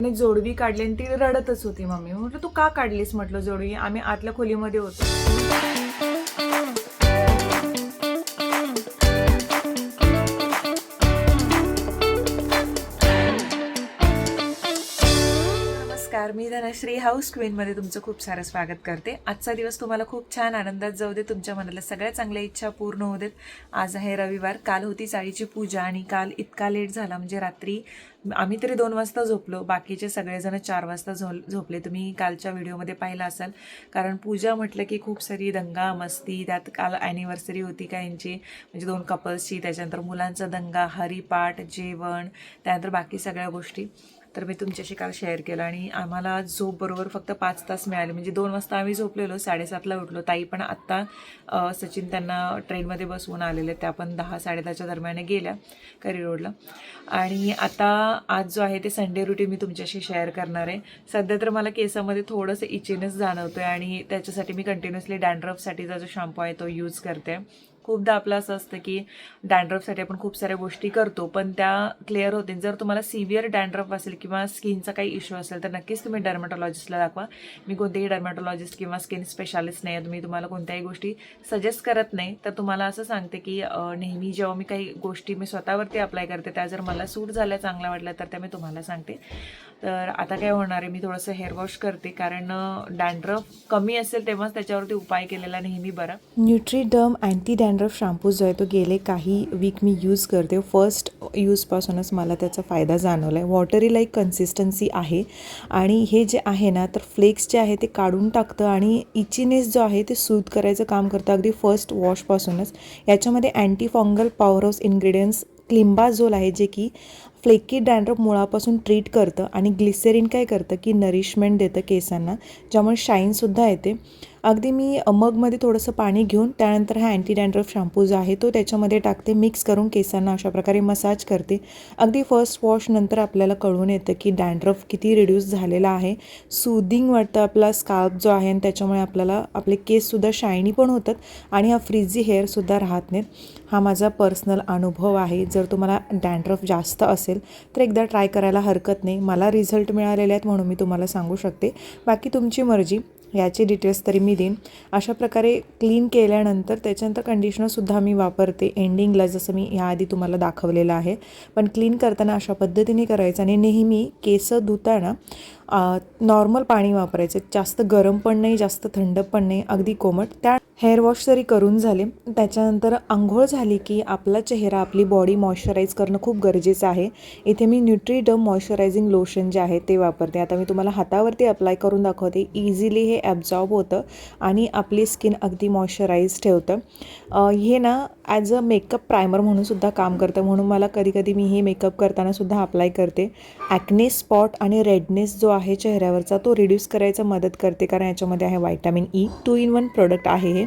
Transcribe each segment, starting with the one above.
आणि जोडवी काढली आणि ती रडतच होती मम्मी. म्हटलं तू का काढलीस? म्हटलं जोडवी आम्ही आतल्या खोलीमध्ये होतो. नमस्कार मी धनश्री हाऊस क्वीनमध्ये तुमचं खूप सारं स्वागत करते. आजचा दिवस तुम्हाला खूप छान आनंदात जाऊ दे. तुमच्या मनाला सगळ्या चांगल्या इच्छा पूर्ण होऊ देत. आज आहे रविवार. काल होती चाळीची पूजा आणि काल इतका लेट झाला म्हणजे रात्री आम्ही तरी दोन वाजता झोपलो. बाकीचे सगळेजण चार वाजता झो झोपले. तुम्ही कालच्या व्हिडिओमध्ये पाहिलं असाल. कारण पूजा म्हटलं की खूप सारी दंगा मस्ती त्यात काल ॲनिव्हर्सरी होती का म्हणजे दोन कपल्सची त्याच्यानंतर मुलांचा दंगा हरिपाठ जेवण त्यानंतर बाकी सगळ्या गोष्टी. तर मी तुमच्याशी काल शेअर केलं आणि आम्हाला झोप बरोबर फक्त पाच तास मिळाले. म्हणजे दोन वाजता आम्ही झोपलेलो साडेसातला उठलो. ताई पण आत्ता सचिन त्यांना ट्रेनमध्ये बसवून आलेले त्या पण दहा साडेदहाच्या दरम्यान गेल्या करी रोडला. आणि आता आज जो आहे ते संडे रुटीन मी तुमच्याशी शेअर करणार आहे. सध्या तर मला केसामध्ये थोडंसं इचिनेस आहे आणि त्याच्यासाठी मी कंटिन्युअसली डॅन्ड्रफसाठीचा जो शॅम्पू आहे तो यूज करते. खूपदा आपलं असं असतं की डॅन्ड्रफसाठी आपण खूप साऱ्या गोष्टी करतो पण त्या क्लिअर होते जर तुम्हाला सिव्हिअर डॅन्ड्रफ असेल किंवा स्किनचा काही इश्यू असेल तर नक्कीच तुम्ही डर्मॅटॉलॉजिस्टला दाखवा. मी कोणतेही डर्मॅटॉलॉजिस्ट किंवा स्किन स्पेशालिस्ट नाही आहे तुम्ही तुम्हाला कोणत्याही गोष्टी सजेस्ट करत नाही. तर तुम्हाला असं सांगते की नेहमी जेव्हा मी काही गोष्टी मी स्वतःवरती अप्लाय करते त्या जर मला सूट झाल्या चांगल्या वाटल्या तर त्या मी तुम्हाला सांगते. तर आता काय होणार आहे? मी थोडंसं हेअर वॉश करते कारण डॅन्ड्रफ कमी असेल तेव्हाच त्याच्यावरती उपाय केलेला नेहमी बरा. न्यूट्रीडर्म अँटी डॅन्ड्रफ शॅम्पू जो आहे तो गेले काही वीक मी यूज करते. फर्स्ट यूजपासूनच मला त्याचा फायदा जाणवला आहे वॉटरी लाईक कन्सिस्टन्सी आहे. आणि हे जे आहे ना तर फ्लेक्स जे आहे ते काढून टाकतं आणि इचिनेस जो आहे ते सूद करायचं काम करतं. अगदी फर्स्ट वॉशपासूनच याच्यामध्ये anti fungal power house ingredients climbazole आहे जे की फ्लेकी डॅन्ड्रफ मुळापासून ट्रीट करतं आणि ग्लिसेरिन काय करतं की नरिशमेंट देतं केसांना ज्यामुळे शाईनसुद्धा येते. अगदी मी मगमध्ये थोडंसं पाणी घेऊन त्यानंतर हा अँटी डँड्रफ शॅम्पू जो आहे तो त्याच्यामध्ये टाकते मिक्स करून केसांना अशा प्रकारे मसाज करते. अगदी फर्स्ट वॉश नंतर आपल्याला कळून येतं की डँड्रफ किती रिड्यूस झालेला आहे. सुदिंग वाटतं आपला स्काल्प जो आहे आणि त्याच्यामुळे आपल्याला आपले केससुद्धा शायनी पण होतात आणि हा फ्रिजी हेअरसुद्धा राहत नाहीत. हा माझा पर्सनल अनुभव आहे. जर तुम्हाला डँड्रफ जास्त असेल तर एकदा ट्राय करायला हरकत नाही. मला रिझल्ट मिळालेले आहेत म्हणून मी तुम्हाला सांगू शकते. बाकी तुमची मर्जी याचे डिटेल्स तरी मी देईन. अशा प्रकारे क्लीन केल्यानंतर त्याच्यानंतर कंडिशनरसुद्धा मी वापरते. एंडिंगला जसं मी ह्याआधी तुम्हाला दाखवलेलं आहे. पण क्लीन करताना अशा पद्धतीने करायचं आणि नेहमी केस धुताना नॉर्मल पाणी वापरायचं. जास्त गरम पण नाही जास्त थंड पण नाही. अगदी कोमट. त्या हेअर वॉश जरी करून झाले. त्याच्यानंतर आंघोळ झाली की आपला चेहरा आपली बॉडी मॉइश्चराईज करणं खूप गरजेचं आहे. इथे मी न्यूट्रीडम मॉइश्चरायझिंग लोशन जे आहे ते वापरते. आता मी तुम्हाला हातावरती अप्लाय करून दाखवते. इझिली हे ॲब्झॉर्ब होतं आणि आपली स्किन अगदी मॉइश्चराईज ठेवतं. हे ना ॲज अ मेकअप प्रायमर म्हणून सुद्धा काम करतं. म्हणून मला कधी कधी मी हे मेकअप करताना सुद्धा अप्लाय करते. ॲक्ने स्पॉट आणि रेडनेस जो आहे चेहऱ्यावरचा तो रिड्यूस करायचा मदत करते. कारण याच्यामध्ये आहे vitamin E two in one product आहे हे.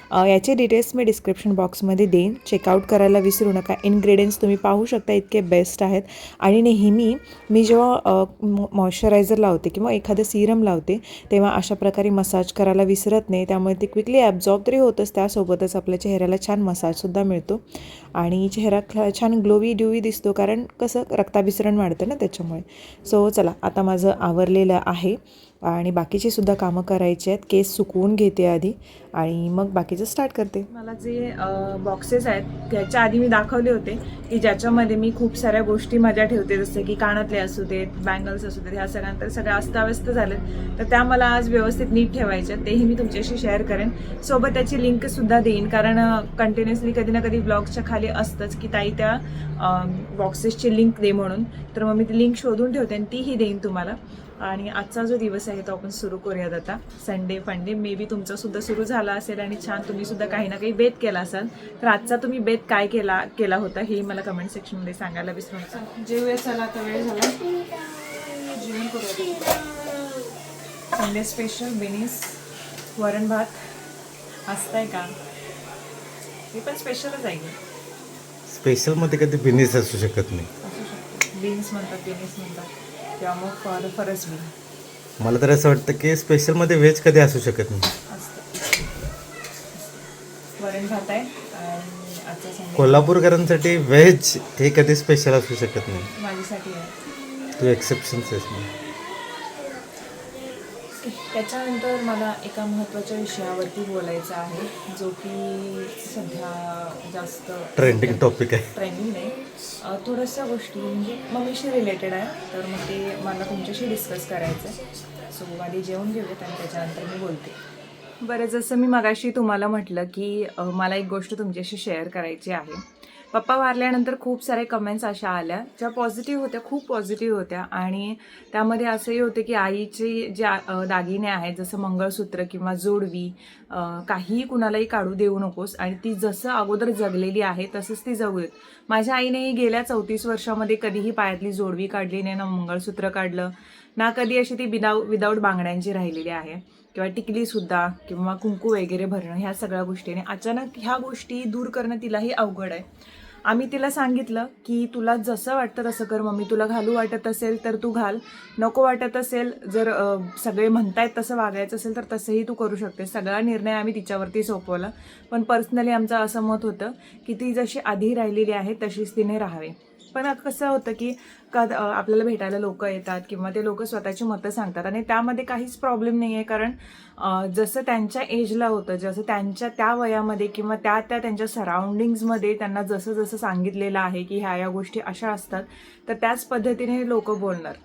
याचे डिटेल्स मी डिस्क्रिप्शन बॉक्समध्ये देईन. चेकआउट करायला विसरू नका. इन्ग्रेडियंट्स तुम्ही पाहू शकता इतके बेस्ट आहेत. आणि नेहमी मी जेव्हा मॉइश्चरायझर लावते किंवा एखादं सिरम लावते तेव्हा अशा प्रकारे मसाज करायला विसरत नाही. त्यामुळे ते क्विकली ॲब्झॉर्ब तरी होतंच. त्यासोबतच आपल्या चेहऱ्याला छान मसाजसुद्धा मिळतो. आणि चेहरा छान ग्लोवी ड्यूवी दिसतो कारण कसं रक्ताभिसरण वाढतं ना त्याच्यामुळे. सो चला आता माझं आवरलेलं आहे. आणि बाकीची सुद्धा कामं करायची आहेत. केस सुकवून घेते आधी. आणि मग बाकीचे स्टार्ट करते. मला जे बॉक्सेस आहेत त्याच्या आधी मी दाखवले होते की ज्याच्यामध्ये मी खूप साऱ्या गोष्टी माझ्या ठेवते जसं की कानातले असू देत बँगल्स असू देत ह्या सगळ्यांतर सगळ्या अस्ताव्यस्त झालेत. तर त्या मला आज व्यवस्थित नीट ठेवायच्या तेही मी तुमच्याशी शेअर करेन. सोबत त्याची लिंक सुद्धा देईन कारण कंटिन्युअसली कधी ना कधी ब्लॉगच्या खाली असतंच की ताई त्या बॉक्सेसची लिंक दे म्हणून. तर मग मी ती लिंक शोधून ठेवते आणि तीही देईन तुम्हाला. आणि आजचा जो दिवस आहे तो आपण सुरू करूयात आता. संडे फंडे मे बी तुमचा सुद्धा सुरू झाला असेल आणि छान तुम्ही सुद्धा काही ना काही बेत केला असाल. तर आजचा तुम्ही बेत काय केला केला होता हे मला कमेंट सेक्शनमध्ये सांगायला विसरू नका. जेवूया चला आता वेळ झाला. जेवण करूया संडे स्पेशल बेनीस वरण भात. असतंय का? हे पण स्पेशलच आहे. स्पेशलमध्ये कधी बिनीस असू शकत नाही. असू शकतं. बीन्स म्हणतात बेनीस म्हणतात. किंवा मग फर फरस बीन मला तर असं वाटतं की स्पेशलमध्ये व्हेज कधी असू शकत नाही. असतं. वरण भात आहे आणि आजचा संडे. कोल्हापूरकरांसाठी व्हेज हे कधी स्पेशल असू शकत नाही. माझ्यासाठी आहे. तू एक्सेप्शन्स आहेस मग त्याच्यानंतर मला एका महत्त्वाच्या विषयावरती बोलायचं आहे जो की सध्या जास्त ट्रेंडिंग टॉपिक आहे. ट्रेंडिंग नाही थोड्याशा गोष्टी म्हणजे मम्मीशी रिलेटेड आहे तर मग ते मला तुमच्याशी डिस्कस करायचं आहे. सो आधी जेवण घेऊयात आणि त्याच्यानंतर मी बोलते. बरं जसं मी मगाशी तुम्हाला म्हटलं की मला एक गोष्ट तुमच्याशी शेअर करायची आहे. पप्पा वारल्यानंतर खूप सारे कमेंट्स अशा आल्या ज्या पॉझिटिव्ह होत्या खूप पॉझिटिव्ह होत्या. आणि त्यामध्ये असंही होते की आईचे जे दागिने आहेत जसं मंगळसूत्र किंवा जोडवी काहीही कुणालाही काढू देऊ नकोस. आणि ती जसं अगोदर जगलेली आहे तसंच ती जगू देत माझ्या आईनेही गेल्या चौतीस वर्षामध्ये कधीही पायातली जोडवी काढली नाही ना मंगळसूत्र काढलं ना कधी अशी ती विदाऊ विदाऊट बांगड्यांची राहिलेली आहे. किंवा टिकलीसुद्धा किंवा कुंकू वगैरे भरणं ह्या सगळ्या गोष्टीने अचानक ह्या गोष्टी दूर करणं तिलाही अवघड आहे. आम्ही तिला सांगितलं की तुला जसं वाटतं तसं कर मम्मी तुला घालू वाटत असेल तर तू घाल. नको वाटत असेल जर सगळे म्हणतायत तसं वागायचं असेल तर तसंही तू करू शकते सगळा निर्णय आम्ही तिच्यावरती सोपवला. पण पर्सनली आमचं असं मत होतं की ती जशी आधी राहिलेली आहे तशीच तिने राहावे. पण कसं होतं की कद आपल्याला भेटायला लोक येतात किंवा ते लोक स्वतःची मतं सांगतात आणि त्यामध्ये काहीच प्रॉब्लेम नाही आहे. कारण जसं त्यांच्या एजला होतं जसं त्यांच्या त्या वयामध्ये किंवा त्या त्या त्यांच्या सराउंडिंग्समध्ये त्यांना जसं जसं सांगितलेलं आहे की ह्या या गोष्टी अशा असतात तर त्याच पद्धतीने लोक बोलणार.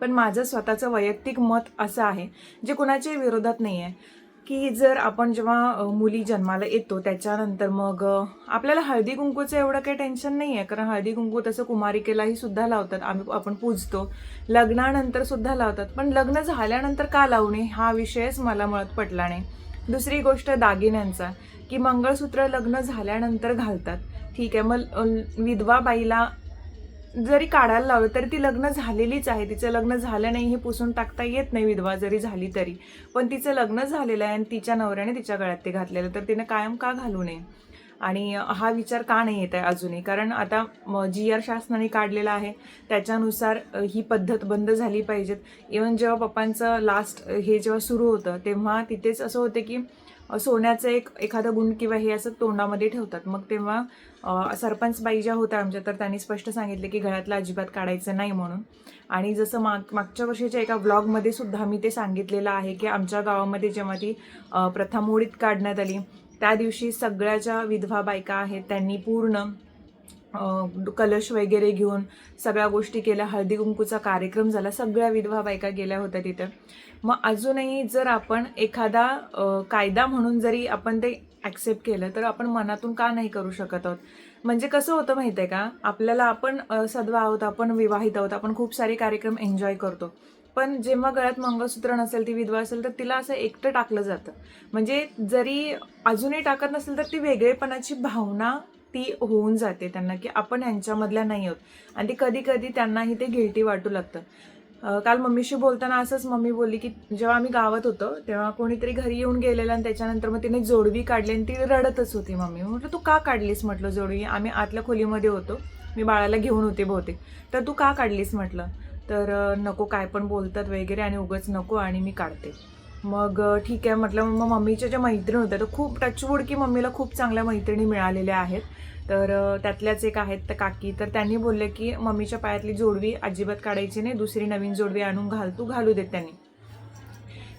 पण माझं स्वतःचं वैयक्तिक मत असं आहे जे कुणाच्याही विरोधात नाही आहे की जर आपण जेव्हा मुली जन्माला येतो त्याच्यानंतर मग आपल्याला हळदी कुंकूचं एवढं काही टेन्शन नाही आहे कारण हळदी कुंकू तसं कुमारिकेलाही सुद्धा लावतात. आम्ही आपण पूजतो. लग्नानंतर सुद्धा लावतात. पण लग्न झाल्यानंतर का लावणे? हा विषयच मला मुळात पटला नाही. दुसरी गोष्ट दागिन्यांचा. की मंगळसूत्र लग्न झाल्यानंतर घालतात. ठीक आहे. मग विधवा बाईला जरी काढायला लावलं तरी ती लग्न झालेलीच आहे. तिचं लग्न झालं नाही हे पुसून टाकता येत नाही विधवा जरी झाली तरी. पण तिचं लग्न झालेलं आहे आणि तिच्या नवऱ्याने तिच्या गळ्यात ते घातलेलं तर तिने कायम का घालू नये? आणि हा विचार का नाही येत आहे अजूनही? कारण आता जी आर शासनाने काढलेला आहे त्याच्यानुसार ही पद्धत बंद झाली पाहिजेत. इवन जेव्हा पप्पांचं लास्ट हे जेव्हा सुरू होतं तेव्हा तिथेच असं होतं की सोन्याचं एक एखादं गुण किंवा हे असं तोंडामध्ये ठेवतात. मग तेव्हा सरपंच बाई ज्या होत्या आमच्या तर त्यांनी स्पष्ट सांगितले की घरातलं अजिबात काढायचं नाही म्हणून. आणि जसं माग मागच्या वर्षीच्या एका व्लॉगमध्ये सुद्धा मी ते सांगितलेलं आहे की आमच्या गावामध्ये जेव्हा ती प्रथम प्रथा मोडीत काढण्यात आली त्या दिवशी सगळ्या ज्या विधवा बायका आहेत त्यांनी पूर्ण कलश वगैरे घेऊन सगळ्या गोष्टी केल्या. हळदी कुंकूचा कार्यक्रम झाला. सगळ्या विधवा बायका गेल्या होत्या तिथं. मग अजूनही जर आपण एखादा कायदा म्हणून जरी आपण ते ॲक्सेप्ट केलं तर आपण मनातून का नाही करू शकत आहोत? म्हणजे कसं होतं माहिती आहे का? आपल्याला आपण सदवा सद्वा आहोत आपण विवाहित आहोत आपण खूप सारे कार्यक्रम एन्जॉय करतो. पण जेव्हा गळ्यात मंगळसूत्र नसेल ती विधवा असेल तर तिला असं एकटं टाकलं जातं. म्हणजे जरी अजूनही टाकत नसेल तर ती वेगळेपणाची भावना ती होऊन जाते त्यांना की आपण यांच्यामधल्या नाही आहोत. आणि ती कधी कधी त्यांनाही ते गिल्टी वाटू लागतं. काल मम्मीशी बोलताना असंच मम्मी बोलली की जेव्हा आम्ही गावात होतो तेव्हा कोणीतरी घरी येऊन गेलेलं आणि त्याच्यानंतर मग तिने जोडवी काढली आणि ती रडतच होती मम्मी. म्हटलं तू का काढलीस? म्हटलं जोडवी आम्ही आतल्या खोलीमध्ये होतो. मी बाळाला घेऊन होते बहुतेक. तर तू का काढलीस? म्हटलं. तर नको काय पण बोलतात वगैरे आणि उगच नको आणि मी काढते. मग ठीक आहे म्हटलं मग मम्मीच्या ज्या मैत्रिणी होत्या तर खूप टचवूड की मम्मीला खूप चांगल्या मैत्रिणी मिळालेल्या आहेत. तर त्यातल्याच एक आहेत तर काकी. तर त्यांनी बोलले की मम्मीच्या पायातली जोडवी अजिबात काढायची नाही. दुसरी नवीन जोडवी आणून घाल. तू घालू देत त्यांनी.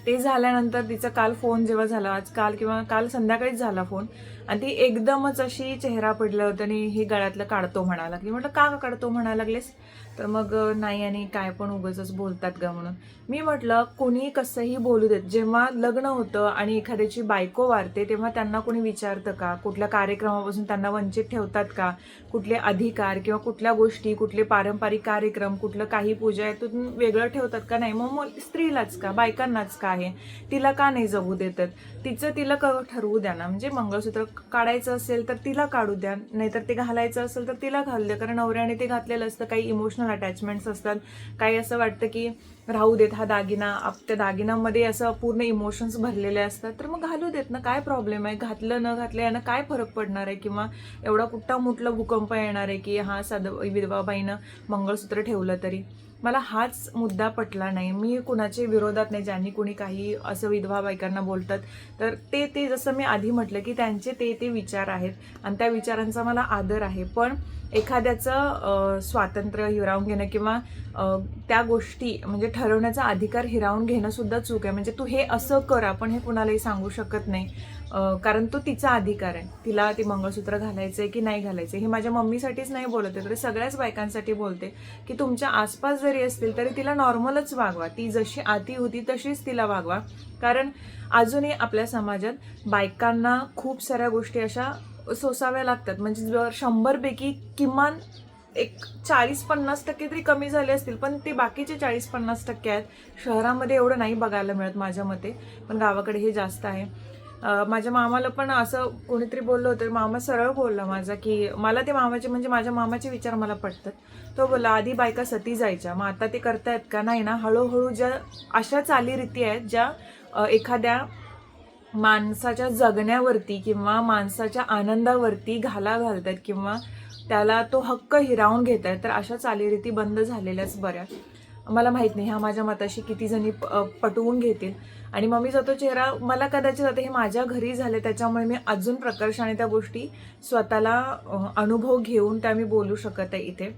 ते झाल्यानंतर तिचा काल फोन जेव्हा झाला आज काल किंवा काल संध्याकाळीच झाला फोन आणि ती एकदमच अशी चेहरा पडला होता आणि हे गळ्यातलं काढतो म्हणायला लागली. म्हटलं का का काढतो म्हणायला लागलेस? तर मग नाही आणि काय पण उगाच बोलतात का म्हणून. मी म्हटलं कोणी कसंही बोलू देत. जेव्हा लग्न होतं आणि एखाद्याची बायको वारते तेव्हा त्यांना कोणी विचारतं का? कुठल्या कार्यक्रमापासून त्यांना वंचित ठेवतात का? कुठले अधिकार किंवा कुठल्या गोष्टी कुठले पारंपरिक कार्यक्रम कुठलं काही पूजा यातून वेगळं ठेवतात का नाही? मग मग स्त्रीलाच का? बायकांनाच का आहे? तिला का नाही जगू देतात? तिचं तिला क ठरवू द्या ना. म्हणजे मंगळसूत्र काढायचं असेल तर तिला काढू द्या. नाहीतर ते घालायचं असेल तर तिला घालू द्या. कारण नवऱ्याने ते घातलेलं असतं. काही इमोशनल अटॅचमेंट्स असतात. काही असं वाटतं की राहू देत हा दागिना आप त्या दागिन्यामध्ये असं पूर्ण इमोशन्स भरलेले असतात. तर मग घालू देत ना काय प्रॉब्लेम आहे? घातलं न घातलं यानं काय फरक पडणार आहे? किंवा एवढा कुठला मुठला भूकंप येणार आहे की हा साध विधवाबाईनं मंगळसूत्र ठेवलं तरी? मला हाच मुद्दा पटला नाही. मी कुणाच्या विरोधात नाही ज्यांनी कुणी काही असं विधवा बायकांना बोलतात. तर ते ते जसं मी आधी म्हटलं की त्यांचे ते ते विचार आहेत आणि त्या विचारांचा मला आदर आहे. पण एखाद्याचं स्वातंत्र्य हिरावून घेणं किंवा त्या गोष्टी म्हणजे ठरवण्याचा अधिकार हिरावून घेणंसुद्धा चूक आहे. म्हणजे तू हे असं कर आपण हे कुणालाही सांगू शकत नाही. कारण तो तिचा अधिकार आहे. तिला ती मंगळसूत्र घालायचं आहे की नाही घालायचं हे माझ्या मम्मीसाठीच नाही बोलते तर सगळ्याच बायकांसाठी बोलते की तुमच्या आसपास जरी असतील तरी तिला नॉर्मलच वागवा. ती जशी आती होती तशीच तिला वागवा. कारण अजूनही आपल्या समाजात बायकांना खूप साऱ्या गोष्टी अशा सोसाव्या लागतात. म्हणजे जर शंभरपैकी किमान एक चाळीस पन्नास टक्के तरी कमी झाले असतील पण ते बाकीचे चाळीस पन्नास टक्के आहेत. शहरामध्ये एवढं नाही बघायला मिळत माझ्या मते पण गावाकडे हे जास्त आहे. माझ्या मामाला पण असं कोणीतरी बोललं होतं मामा सरळ बोलला माझा की मला ते मामाचे म्हणजे माझ्या मामाचे विचार मला पटतात. तो बोलला आधी बायका सती जायच्या मग आता ते करतायत का? नाही ना हळूहळू ज्या अशा चालीरीती आहेत ज्या एखाद्या माणसाच्या जगण्यावरती किंवा माणसाच्या आनंदावरती घाला घालतात किंवा त्याला तो हक्क हिरावून घेत आहेत तर अशा चालीरीती बंद झालेल्याच बऱ्या. मला माहीत नाही ह्या माझ्या मताशी किती जणी प- पटवून घेतील. आणि मम्मीचा तो चेहरा मला कदाचित आता हे माझ्या घरी झाले त्याच्यामुळे मी अजून प्रकर्षाने त्या गोष्टी स्वतःला अनुभव घेऊन त्या मी बोलू शकत आहे इथे.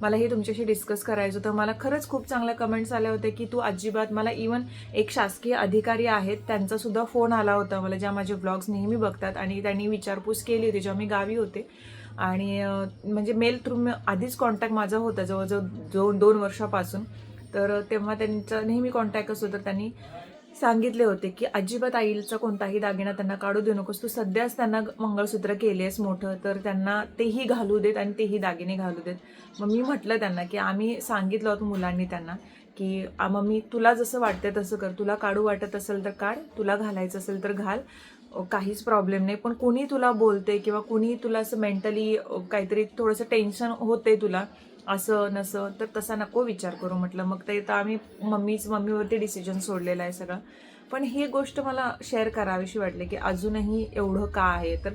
मला हे तुमच्याशी डिस्कस करायचं होतं. मला खरंच खूप चांगल्या कमेंट्स आल्या होत्या की तू अजिबात मला इवन एक शासकीय अधिकारी आहेत त्यांचासुद्धा फोन आला होता मला ज्या माझे ब्लॉग्स नेहमी बघतात आणि त्यांनी विचारपूस केली होती जेव्हा मी गावी होते. आणि म्हणजे मेल थ्रू आधीच कॉन्टॅक्ट माझा होता जवळजवळ दोन दोन वर्षापासून. तर तेव्हा त्यांचा नेहमी कॉन्टॅक्टच तर त्यांनी सांगितले होते की अजिबात आईचा कोणताही दागिना त्यांना काढू देऊ नकोस. तू सध्याच त्यांना मंगळसूत्र केले आहेस मोठं तर त्यांना तेही घालू देत आणि तेही दागिने घालू देत. मग मी म्हटलं त्यांना की आम्ही सांगितलं होतं मुलांनी त्यांना की मम्मी तुला जसं वाटतंय तसं कर. तुला काढू वाटत असेल तर काढ तुला घालायचं असेल तर घाल. काहीच प्रॉब्लेम नाही. पण कुणी तुला बोलते किंवा कुणी तुला असं मेंटली काहीतरी थोडंसं टेन्शन होते तुला असं नसं तर तसा नको विचार करू म्हटलं. मग ते तर आम्ही मम्मीच मम्मीवरती डिसिजन सोडलेलं आहे सगळं. पण ही गोष्ट मला शेअर करावीशी वाटली की अजूनही एवढं का आहे? तर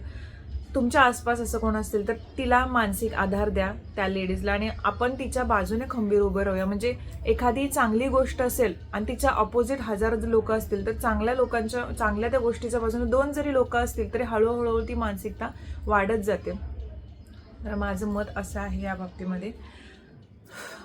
तुमच्या आसपास असं कोण असतील तर तिला मानसिक आधार द्या त्या लेडीजला आणि आपण तिच्या बाजूने खंबीर उभं राहूया. म्हणजे एखादी चांगली गोष्ट असेल आणि तिच्या अपोजिट हजार लोक असतील तर चांगल्या लोकांच्या चांगल्या त्या गोष्टीच्या बाजूने दोन जरी लोक असतील तरी हळूहळू ती मानसिकता वाढत जाते. तर माझं मत असं आहे या बाबतीमध्ये.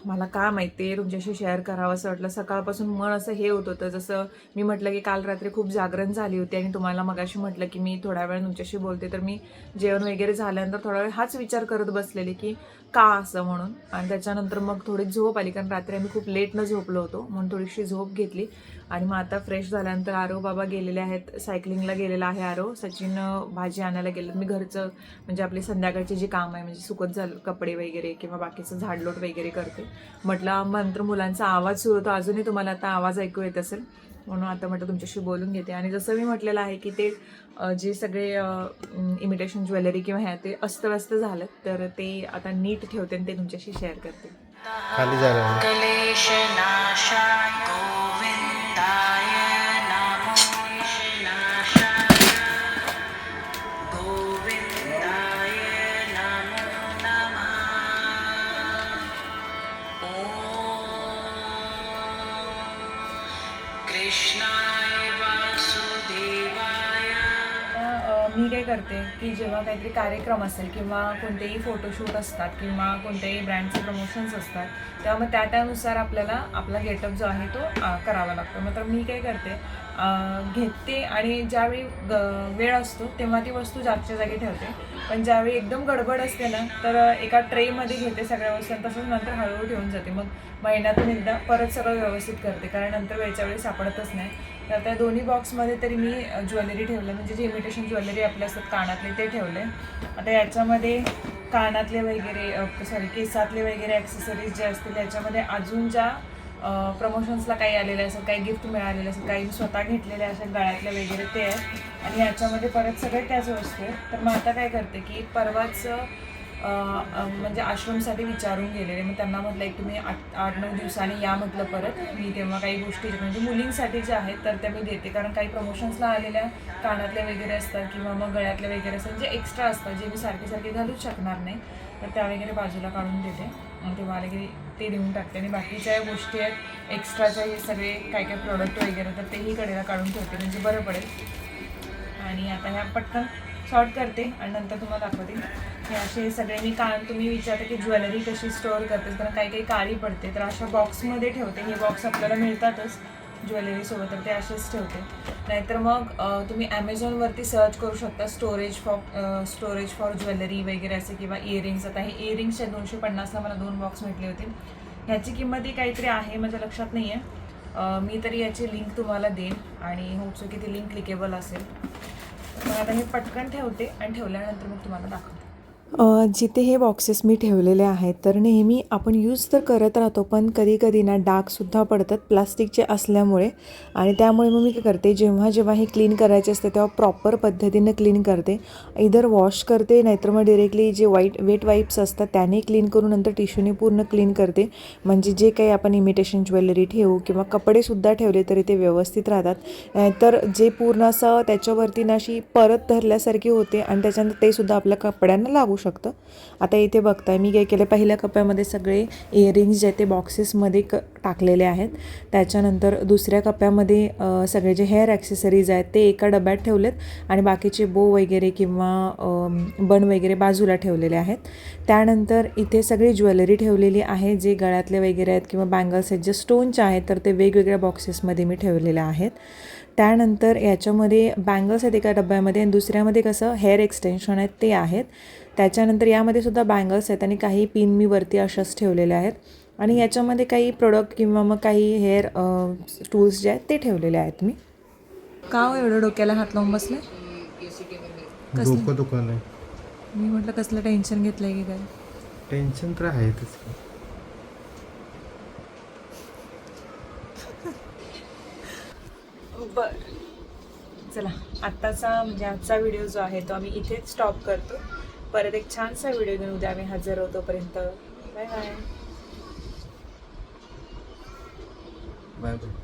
मला का माहिती आहे तुमच्याशी शेअर करावं असं वाटलं. सकाळपासून मन असं हे होत होतं जसं मी म्हटलं की काल रात्री खूप जागरण झाली होती आणि तुम्हाला मगाशी म्हटलं की मी थोड्या वेळ तुमच्याशी बोलते. तर मी जेवण वगैरे झाल्यानंतर थोडा वेळ हाच विचार करत बसलेले की का असं म्हणून? आणि त्याच्यानंतर मग थोडी झोप आली कारण रात्री आम्ही खूप लेटनं झोपलो होतो म्हणून थोडीशी झोप घेतली. आणि मग आता फ्रेश झाल्यानंतर आरो बाबा गेलेले आहेत सायकलिंगला गेलेला आहे आरो सचिन भाजी आणायला गेलं मी घरचं म्हणजे आपली संध्याकाळची जी काम आहे म्हणजे सुकत झालं कपडे वगैरे किंवा बाकीचं झाडलोट वगैरे करते. म्हटलं मग नंतर मुलांचा आवाज सुरू होतो. अजूनही तुम्हाला आता आवाज ऐकू येत असेल. म्हणून आता म्हटलं तुमच्याशी बोलून घेते. आणि जसं मी म्हटलेलं आहे की ते जे सगळे इमिटेशन ज्वेलरी किंवा ह्या ते अस्तव्यस्त झालं तर ते आता नीट ठेवते आणि ते तुमच्याशी शेअर करते. खाली झालं करते की जेव्हा काहीतरी कार्यक्रम असेल किंवा कोणतेही फोटोशूट असतात किंवा कोणत्याही ब्रँडचे प्रमोशन्स असतात तेव्हा मग त्या त्यानुसार आपल्याला आपला गेटअप जो आहे तो करावा लागतो. मग तर मी काय करते घेते आणि ज्यावेळी ग- वेळ असतो तेव्हा ती वस्तू जागच्या जागी ठेवते. पण ज्यावेळी एकदम गडबड असते ना तर एका ट्रेमध्ये घेते सगळ्या वस्तू आणि तसंच नंतर हळूहळू ठेवून जाते. मग महिन्यातून एकदा परत सगळं व्यवस्थित करते कारण नंतर वेळच्या वेळी सापडतच नाही. तर त्या दोन्ही बॉक्समध्ये तरी मी ज्वेलरी ठेवलं म्हणजे जे इमिटेशन ज्वेलरी आपल्या असतात कानातले ते ठेवले आता याच्यामध्ये कानातले वगैरे सॉरी केसातले वगैरे ॲक्सेसरीज जे असतील याच्यामध्ये अजून ज्या प्रमोशन्सला काही आलेले असेल काही गिफ्ट मिळालेले असेल काही स्वतः घेतलेले असेल गळ्यातले वगैरे ते आहे आणि याच्यामध्ये परत सगळे त्याच वस्तू आहेत. तर मग आता काय करते की परवाच म्हणजे आश्रमसाठी विचारून गेलेले. मग त्यांना म्हटलं एक तुम्ही आठ आठ नऊ दिवसांनी या म्हटलं परत. मी तेव्हा काही गोष्टी म्हणजे मुलींसाठी ज्या आहेत तर त्या मी देते. कारण काही प्रमोशन्सला आलेल्या कानातल्या वगैरे असतात किंवा मग गळ्यातल्या वगैरे असतात जे एक्स्ट्रा असतात जे मी सारखे सारखे घालूच शकणार नाही. तर त्या वगैरे बाजूला काढून देते. मग तेव्हा आले की ते देऊन टाकते. आणि बाकीच्या गोष्टी आहेत एक्स्ट्राच्या हे सगळे काय काय प्रोडक्ट वगैरे तर तेही कडेला काढून ठेवते म्हणजे बरं पडेल. आणि आता ह्या पटकन शॉर्ट करते आणि नंतर तुम्हाला दाखवते. हे असे सगळे मी का तुम्ही विचारता की ज्वेलरी कशी स्टोअर करते तर काही काही काळी पडते. तर अशा बॉक्समध्ये ठेवते. हे बॉक्स आपल्याला मिळतातच. ज्वेलरीसोबत तर ते असेच ठेवते. नाहीतर मग तुम्ही ॲमेझॉनवरती सर्च करू शकता storage for storage for jewellery वगैरे असे किंवा इयरिंग्स आता हे इयरिंग्सच्या दोनशे पन्नासला मला दोन बॉक्स भेटले होते. ह्याची किंमत ही काहीतरी आहे माझ्या लक्षात नाही आहे मी तरी याची लिंक तुम्हाला देईन आणि होपसो की ती लिंक क्लिकेबल असेल. मग आता हे पटकन ठेवते आणि ठेवल्यानंतर मग तुम्हाला दाखवते. जिथे हे बॉक्सेस मी ठेवलेले आहेत तर नेहमी आपण यूज तर करत राहतो पण कधी कधी ना डागसुद्धा पडतात प्लास्टिकचे असल्यामुळे. आणि त्यामुळे मग मी काय करते जेव्हा जेव्हा हे क्लीन करायचे असते तेव्हा प्रॉपर पद्धतीनं क्लीन करते. इधर वॉश करते नाहीतर मग डिरेक्टली जे वाईट वेट वाईप्स असतात त्याने क्लीन करून नंतर टिश्यूने पूर्ण क्लीन करते. म्हणजे जे काही आपण इमिटेशन ज्वेलरी ठेवू किंवा कपडेसुद्धा ठेवले तरी ते व्यवस्थित राहतात. तर जे पूर्ण असं त्याच्यावरती ना अशी परत धरल्यासारखी होते आणि त्याच्यानंतर ते सुद्धा आपल्या कपड्यांना लागू शकतं. आता इथे बघताय मी काय केलं पहिल्या कप्प्यामध्ये सगळे इयरिंग्स जे आहेत ते बॉक्सेसमध्ये क टाकलेले आहेत. त्याच्यानंतर दुसऱ्या कप्प्यामध्ये सगळे जे हेअर ॲक्सेसरीज आहेत ते एका डब्यात ठेवलेत आणि बाकीचे बो वगैरे किंवा बन वगैरे बाजूला ठेवलेले आहेत. त्यानंतर इथे सगळी ज्वेलरी ठेवलेली आहे जे गळ्यातले वगैरे आहेत किंवा बँगल्स आहेत जे स्टोनचे आहेत तर ते वेगवेगळ्या बॉक्सेसमध्ये मी ठेवलेले आहेत. त्यानंतर याच्यामध्ये बँगल्स आहेत एका डब्यामध्ये आणि दुसऱ्यामध्ये कसं हेअर एक्सटेन्शन आहेत ते आहेत. त्याच्यानंतर यामध्ये सुद्धा बँगल्स आहेत आणि काही पिन मी वरती अशाच ठेवलेल्या आहेत. आणि याच्यामध्ये काही प्रोडक्ट किंवा मग काही हेअर टूल्स जे आहेत ते ठेवलेले आहेत मी. का हो एवढं डोक्याला हात लावून बसले? आहे मी म्हटलं कसलं टेन्शन घेतलंय की काय? टेन्शन तर आहेतच चला आत्ताचा म्हणजे आजचा व्हिडिओ जो आहे तो आम्ही इथेच स्टॉप करतो. परत एक छानसा व्हिडिओ घेऊन उद्या आम्ही हजर होतो पर्यंत. Bye bye bye bye